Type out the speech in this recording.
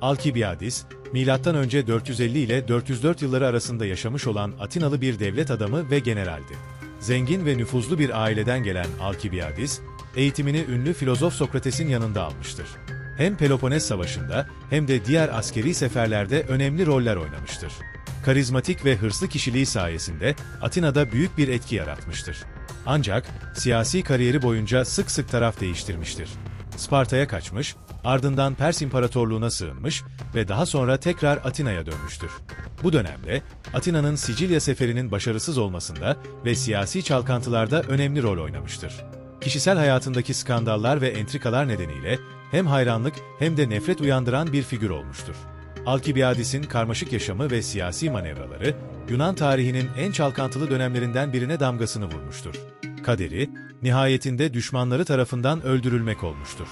Alkibiadis, M.Ö. 450 ile 404 yılları arasında yaşamış olan Atinalı bir devlet adamı ve generaldi. Zengin ve nüfuzlu bir aileden gelen Alkibiadis, eğitimini ünlü filozof Sokrates'in yanında almıştır. Hem Peloponnes Savaşı'nda hem de diğer askeri seferlerde önemli roller oynamıştır. Karizmatik ve hırslı kişiliği sayesinde Atina'da büyük bir etki yaratmıştır. Ancak siyasi kariyeri boyunca sık sık taraf değiştirmiştir. Sparta'ya kaçmış, ardından Pers İmparatorluğu'na sığınmış ve daha sonra tekrar Atina'ya dönmüştür. Bu dönemde Atina'nın Sicilya seferinin başarısız olmasında ve siyasi çalkantılarda önemli rol oynamıştır. Kişisel hayatındaki skandallar ve entrikalar nedeniyle hem hayranlık hem de nefret uyandıran bir figür olmuştur. Alkibiadis'in karmaşık yaşamı ve siyasi manevraları, Yunan tarihinin en çalkantılı dönemlerinden birine damgasını vurmuştur. Kaderi, nihayetinde düşmanları tarafından öldürülmek olmuştur.